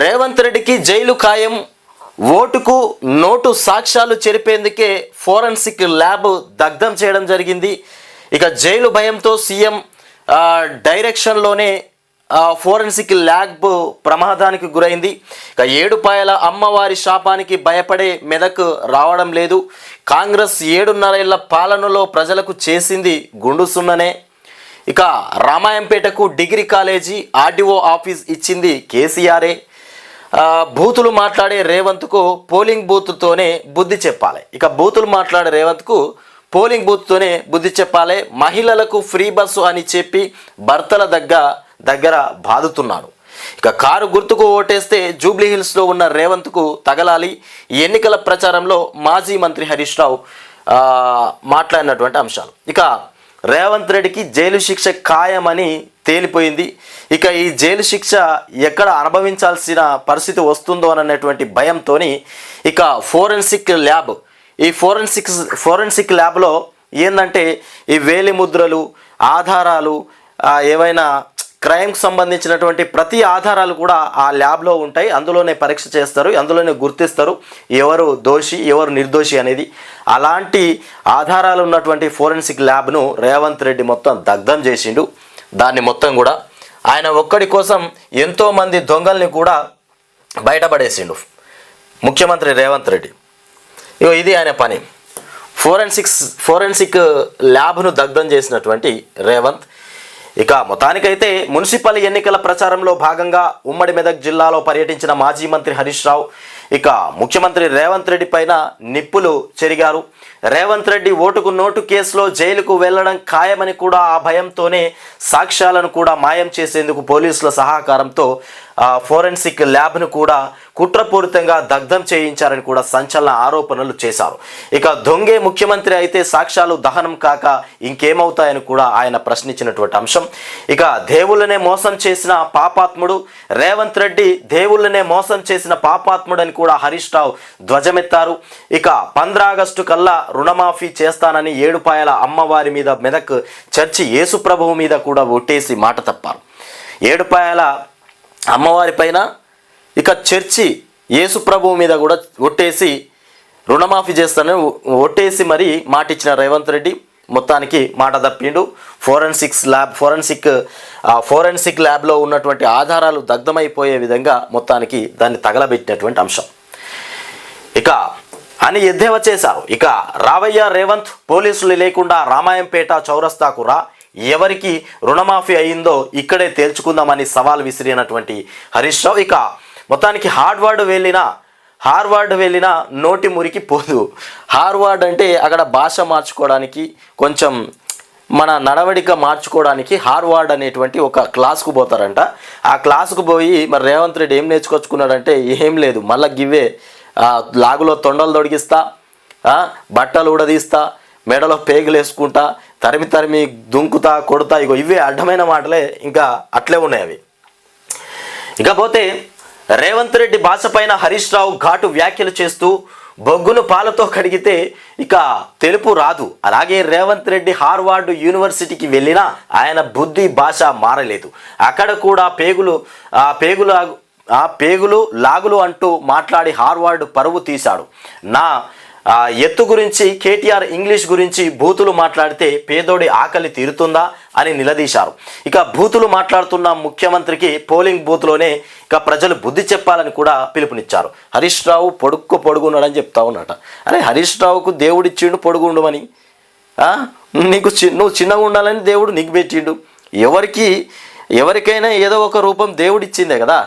రేవంత్ రెడ్డికి జైలు ఖాయం ఓటుకు నోటు సాక్ష్యాలు చెరిపేందుకే ఫోరెన్సిక్ ల్యాబ్ దగ్ధం చేయడం జరిగింది. ఇక జైలు భయంతో సీఎం డైరెక్షన్లోనే ఫోరెన్సిక్ ల్యాబ్ ప్రమాదానికి గురైంది. ఇక ఏడుపాయల అమ్మవారి శాపానికి భయపడే మెదక్ రావడం లేదు. కాంగ్రెస్ ఏడున్నరేళ్ళ పాలనలో ప్రజలకు చేసింది గుండు సున్ననే. ఇక రామాయంపేటకు డిగ్రీ కాలేజీ ఆర్డీఓ ఆఫీస్ ఇచ్చింది కేసీఆరే. బూతులు మాట్లాడే రేవంత్కు పోలింగ్ బూత్తోనే బుద్ధి చెప్పాలి. ఇక బూతులు మాట్లాడే రేవంత్కు పోలింగ్ బూత్తోనే బుద్ధి చెప్పాలి. మహిళలకు ఫ్రీ బస్సు అని చెప్పి భర్తల దగ్గర దగ్గర బాదుతున్నాడు. ఇక కారు గుర్తుకు ఓటేస్తే జూబ్లీ హిల్స్లో ఉన్న రేవంత్కు తగలాలి. ఈ ఎన్నికల ప్రచారంలో మాజీ మంత్రి హరీష్ రావు మాట్లాడినటువంటి అంశాలు. ఇక రేవంత్ రెడ్డికి జైలు శిక్ష ఖాయమని తేలిపోయింది. ఇక ఈ జైలు శిక్ష ఎక్కడ అనుభవించాల్సిన పరిస్థితి వస్తుందో అన్నటువంటి భయంతో ఇక ఫోరెన్సిక్ ల్యాబ్ ఈ ఫోరెన్సిక్ ఫోరెన్సిక్ ల్యాబ్లో ఏంటంటే ఈ వేలి ముద్రలు ఆధారాలు ఏవైనా క్రైమ్కి సంబంధించినటువంటి ప్రతి ఆధారాలు కూడా ఆ ల్యాబ్లో ఉంటాయి. అందులోనే పరీక్ష చేస్తారు అందులోనే గుర్తిస్తారు. ఎవరు దోషి ఎవరు నిర్దోషి అనేది. అలాంటి ఆధారాలు ఉన్నటువంటి ఫోరెన్సిక్ ల్యాబ్ను రేవంత్ రెడ్డి మొత్తం దగ్ధం చేసిండు. దాన్ని మొత్తం కూడా ఆయన ఒక్కడి కోసం ఎంతోమంది దొంగల్ని కూడా బయటపడేసిండు. ముఖ్యమంత్రి రేవంత్ రెడ్డి. ఇగో ఇది ఆయన పని. ఫోరెన్సిక్స్ ఫోరెన్సిక్ ల్యాబ్ను దగ్ధం చేసినటువంటి రేవంత్. ఇక మొత్తానికైతే మున్సిపల్ ఎన్నికల ప్రచారంలో భాగంగా ఉమ్మడి మెదక్ జిల్లాలో పర్యటించిన మాజీ మంత్రి హరీష్ రావు ఇక ముఖ్యమంత్రి రేవంత్ రెడ్డి పైన నిప్పులు చెరిగారు. రేవంత్ రెడ్డి ఓటుకు నోటు కేసులో జైలుకు వెళ్ళడం ఖాయమని కూడా ఆ భయంతోనే సాక్ష్యాలను కూడా మాయం చేసేందుకు పోలీసుల సహకారంతో ఫోరెన్సిక్ ల్యాబ్ను కూడా కుట్రపూరితంగా దగ్ధం చేయించారని కూడా సంచలన ఆరోపణలు చేశారు. ఇక దొంగే ముఖ్యమంత్రి అయితే సాక్ష్యాలు దహనం కాక ఇంకేమవుతాయని కూడా ఆయన ప్రశ్నించినటువంటి అంశం. ఇక దేవుళ్ళనే మోసం చేసిన పాపాత్ముడు రేవంత్ రెడ్డి దేవుళ్ళనే మోసం చేసిన పాపాత్ముడని కూడా హరీష్ రావు ధ్వజమెత్తారు. ఇక పంద్రా ఆగస్టు కల్లా రుణమాఫీ చేస్తానని ఏడుపాయల అమ్మవారి మీద మెదక్ చర్చి యేసు ప్రభువు మీద కూడా ఒట్టేసి మాట తప్పారు. ఏడుపాయల అమ్మవారి పైన ఇక చర్చి యేసు ప్రభువు మీద కూడా ఒట్టేసి రుణమాఫీ చేస్తానని ఒట్టేసి మరి మాట ఇచ్చిన రేవంత్ రెడ్డి మొత్తానికి మాట తప్పిండు. ఫోరెన్సిక్స్ ల్యాబ్ ఫోరెన్సిక్ ఫోరెన్సిక్ ల్యాబ్లో ఉన్నటువంటి ఆధారాలు దగ్ధమైపోయే విధంగా మొత్తానికి దాన్ని తగలబెట్టినటువంటి అంశం. ఇక అని ఎద్దేవా చేశారు ఇక రావయ్య రేవంత్ పోలీసులు లేకుండా రామాయంపేట చౌరస్తాకు రా. ఎవరికి రుణమాఫీ అయిందో ఇక్కడే తేల్చుకుందామని సవాల్ విసిరినటువంటి హరీష్ రావు. ఇక మొత్తానికి హార్డ్వర్డ్ వెళ్ళిన హార్వర్డ్ వెళ్ళిన నోటి మురికి పోదు. హార్వర్డ్ అంటే అక్కడ భాష మార్చుకోవడానికి కొంచెం మన నడవడిక మార్చుకోవడానికి హార్వర్డ్ అనేటువంటి ఒక క్లాస్కు పోతారంట. ఆ క్లాస్కు పోయి మరి రేవంత్ రెడ్డి ఏం నేర్చుకొచ్చుకున్నాడంటే ఏం లేదు మళ్ళీ గివే లాగులో తొండలు తొడిగిస్తా బట్టలు ఊడదీస్తా మెడలో పేగులు వేసుకుంటా తరిమి తరిమి దుంకుతా కొడతా ఇగో ఇవే అడ్డమైన మాటలే ఇంకా అట్లే ఉన్నాయి అవి. ఇకపోతే రేవంత్ రెడ్డి భాష పైన హరీష్ రావు ఘాటు వ్యాఖ్యలు చేస్తూ బొగ్గును పాలతో కడిగితే ఇక తెలుపు రాదు. అలాగే రేవంత్ రెడ్డి హార్వార్డ్ యూనివర్సిటీకి వెళ్ళినా ఆయన బుద్ధి భాష మారలేదు. అక్కడ కూడా పేగులు ఆ పేగులు ఆ పేగులు లాగులు అంటూ మాట్లాడి హార్వార్డ్ పరువు తీశాడు. నా ఎత్తు గురించి కేటీఆర్ ఇంగ్లీష్ గురించి బూతులు మాట్లాడితే పేదోడి ఆకలి తీరుతుందా అని నిలదీశారు. ఇక బూతులు మాట్లాడుతున్న ముఖ్యమంత్రికి పోలింగ్ బూత్లోనే ఇక ప్రజలు బుద్ధి చెప్పాలని కూడా పిలుపునిచ్చారు. హరీష్ రావు పొడుక్కు పొడుగున్నాడని చెప్తా ఉన్నట అరే హరీష్ రావుకు దేవుడిచ్చిండు పొడుగుండమని నీకు చి నువ్వు చిన్నగా ఉండాలని దేవుడు నీకు పెట్టిండు. ఎవరికి ఎవరికైనా ఏదో ఒక రూపం దేవుడిచ్చిందే కదా.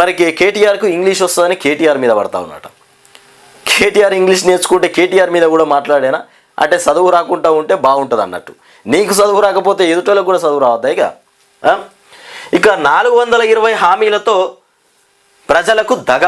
మరి కేటీఆర్కు ఇంగ్లీష్ వస్తుందని కేటీఆర్ మీద పడతా ఉన్నట కేటీఆర్ ఇంగ్లీష్ నేర్చుకుంటే కేటీఆర్ మీద కూడా మాట్లాడేనా? అంటే చదువు రాకుండా ఉంటే బాగుంటుంది అన్నట్టు. నీకు చదువు రాకపోతే ఎదుటోళ్ళకు కూడా చదువు రావద్దా ఇక? ఇక నాలుగు వందల ఇరవై హామీలతో ప్రజలకు దగ.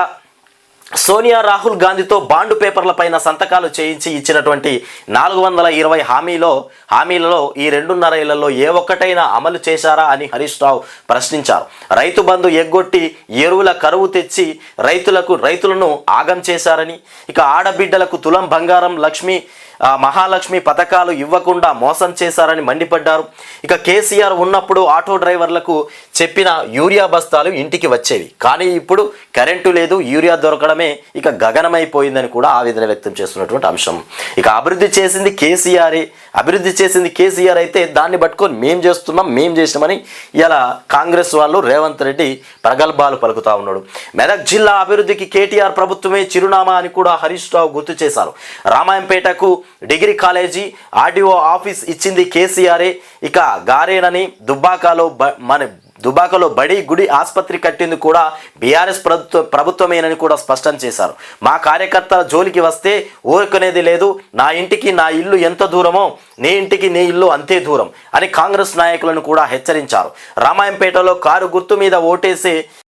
సోనియా రాహుల్ గాంధీతో బాండు పేపర్ల పైన సంతకాలు చేయించి ఇచ్చినటువంటి నాలుగు వందల ఇరవై హామీలో హామీలలో ఈ రెండున్నర ఏళ్ళలో ఏ ఒక్కటైనా అమలు చేశారా అని హరీష్ రావు ప్రశ్నించారు. రైతు బంధు ఎగ్గొట్టి ఎరువుల కరువు తెచ్చి రైతులకు రైతులను ఆగం చేశారని ఇక ఆడబిడ్డలకు తులం బంగారం లక్ష్మి మహాలక్ష్మి పథకాలు ఇవ్వకుండా మోసం చేశారని మండిపడ్డారు. ఇక కేసీఆర్ ఉన్నప్పుడు ఆటో డ్రైవర్లకు చెప్పిన యూరియా బస్తాలు ఇంటికి వచ్చేవి. కానీ ఇప్పుడు కరెంటు లేదు యూరియా దొరకడమే ఇక గగనమైపోయిందని కూడా ఆవేదన వ్యక్తం చేస్తున్నటువంటి అంశం. ఇక అభివృద్ధి చేసింది కేసీఆర్. అభివృద్ధి చేసింది కేసీఆర్ అయితే దాన్ని పట్టుకొని మేం చేస్తున్నాం మేం చేసినామని ఇలా కాంగ్రెస్ వాళ్ళు రేవంత్ రెడ్డి ప్రగల్భాలు పలుకుతా ఉన్నాడు. మెదక్ జిల్లా అభివృద్ధికి కేటీఆర్ ప్రభుత్వమే చిరునామా అని కూడా హరీష్ రావు గుర్తు చేశారు. రామాయంపేటకు డిగ్రీ కాలేజీ ఆర్డీఓ ఆఫీస్ ఇచ్చింది కేసీఆరే. ఇక గారేనని దుబ్బాకాలో మన దుబాకలో బడి గుడి ఆసుపత్రి కట్టింది కూడా బీఆర్ఎస్ ప్రభుత్వ ప్రభుత్వమేనని కూడా స్పష్టం చేశారు. మా కార్యకర్తల జోలికి వస్తే ఊరుకునేది లేదు. నా ఇంటికి నా ఇల్లు ఎంత దూరమో నీ ఇంటికి నీ ఇల్లు అంతే దూరం అని కాంగ్రెస్ నాయకులను కూడా హెచ్చరించారు. రామాయంపేటలో కారు గుర్తు మీద ఓటేసి